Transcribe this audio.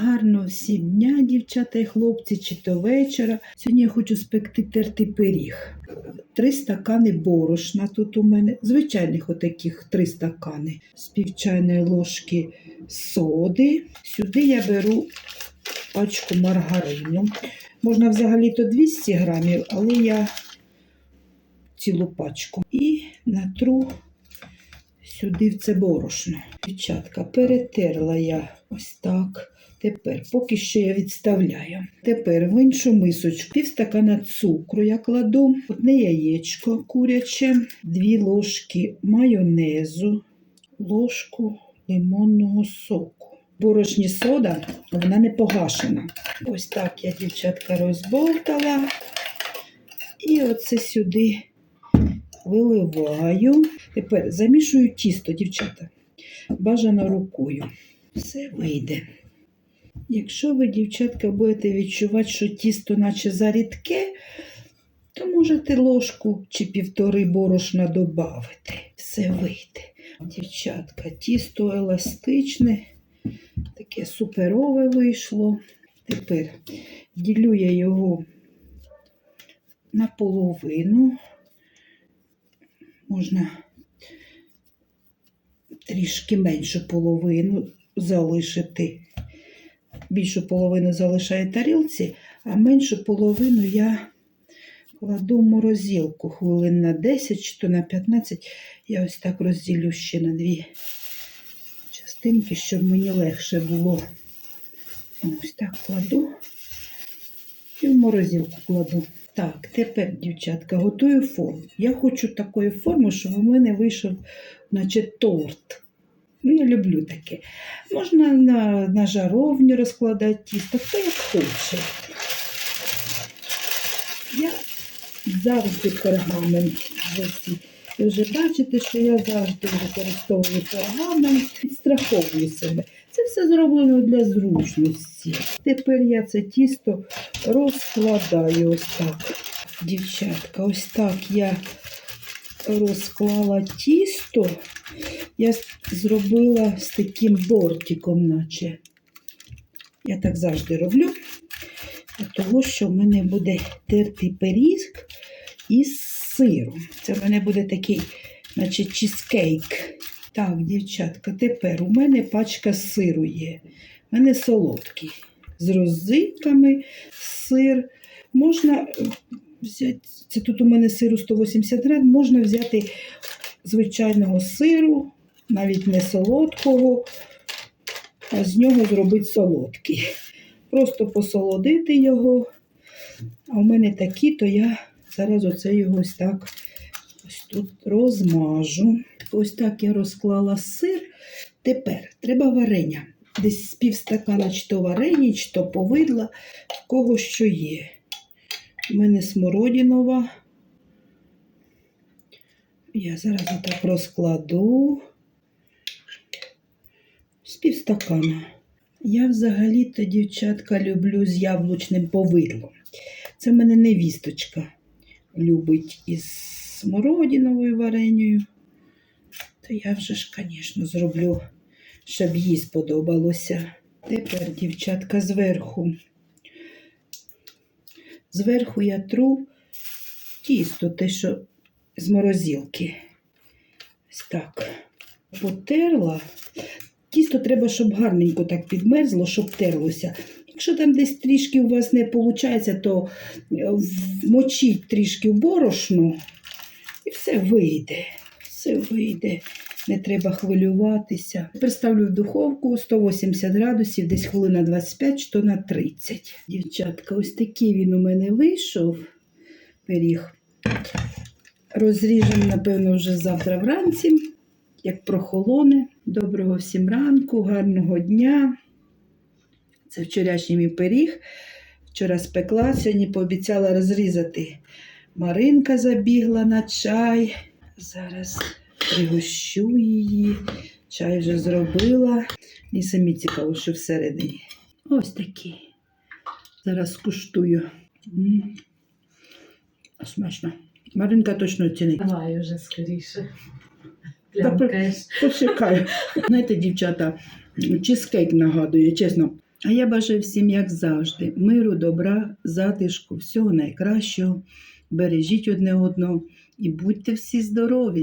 Гарно всім дня, дівчата і хлопці, чи то вечора. Сьогодні я хочу спекти тертий пиріг. Три стакани борошна тут у мене, звичайних отаких три стакани, з пів чайної ложки соди. Сюди я беру пачку маргарину. Можна взагалі-то 200 грамів, але я цілу пачку. І натру сюди в це борошно. Дівчатка, перетерла я ось так. Тепер, поки що я відставляю. Тепер в іншу мисочку пів цукру я кладу, одне яєчко куряче, дві ложки майонезу, ложку лимонного соку. Борошні сода, вона не погашена. Ось так я, дівчатка, розболтала. І оце сюди виливаю. Тепер замішую тісто, дівчата. Бажано рукою. Все вийде. Якщо ви, дівчатка, будете відчувати, що тісто наче зарідке, то можете ложку чи півтори борошна додати. Все вийде. Дівчатка, тісто еластичне, таке суперове вийшло. Тепер ділю я його наполовину. Можна трішки меншу половину залишити. Більшу половину залишаю тарілці, а меншу половину я кладу в морозилку хвилин на 10 чи то на 15. Я ось так розділю ще на дві частинки, щоб мені легше було. Ось так кладу і в морозилку кладу. Так, тепер, дівчатка, готую форму. Я хочу такої форми, щоб у мене вийшов, наче торт. Ну, я люблю таке. Можна на, на жаровню розкладати тісто, хто як хоче. Я завжди пергамент. висі. Ви вже бачите, що я завжди використовую пергамент, підстраховую себе. Це все зроблено для зручності. Тепер я це тісто розкладаю ось так. Дівчатка, ось так я розклала тісто. Я зробила з таким бортиком, наче. Я так завжди роблю, того, що в мене буде тертий пиріг із сиром. Це в мене буде такий, наче чізкейк. Так, дівчатка, тепер у мене пачка сиру є. У мене солодкий. З розинками сир. Можна е, взяти, це тут у мене сиру 180 грам, можна взяти звичайного сиру, навіть не солодкого, а з нього зробити солодкий. Просто посолодити його. А у мене такі, то я зараз оце його ось так ось тут розмажу. Ось так я розклала сир. Тепер треба варення. Десь півстакана чи то варення, чи то повидла, в кого що є. У мене смородінова. Я зараз отак розкладу півстакана. Я взагалі-то, дівчатка, люблю з яблучним повидлом. Це в мене невісточка любить із смородиновою варенею. То я вже ж, звісно, зроблю, щоб їй сподобалося. Тепер, дівчатка, зверху. Зверху я тру тісто, те, що з морозилки. Ось так. Потерла. Тісто треба, щоб гарненько так підмерзло, щоб терлося. Якщо там десь трішки у вас не виходить, то е, вмочіть трішки в борошно і все вийде. Все вийде. Не треба хвилюватися. Тепер в духовку 180 градусів, десь хвилина 25, що на 30. Дівчатка, ось такий він у мене вийшов пиріг. Розріжемо, напевно, вже завтра вранці, як прохолоне. Доброго всім ранку, гарного дня. Це вчорашній мій пиріг. Вчора спекла, сьогодні пообіцяла розрізати. Маринка забігла на чай. Зараз пригощу її. Чай вже зробила. І самі цікаво, що всередині. Ось такий. Зараз куштую. М. Смачно. Маринка точно оцінить. Давай уже скоріше. Плямкаєш. Знаєте, дівчата, чизкейк нагадує, чесно. А я бажаю всім, як завжди, миру, добра, затишку, всього найкращого. Бережіть одне одного і будьте всі здорові!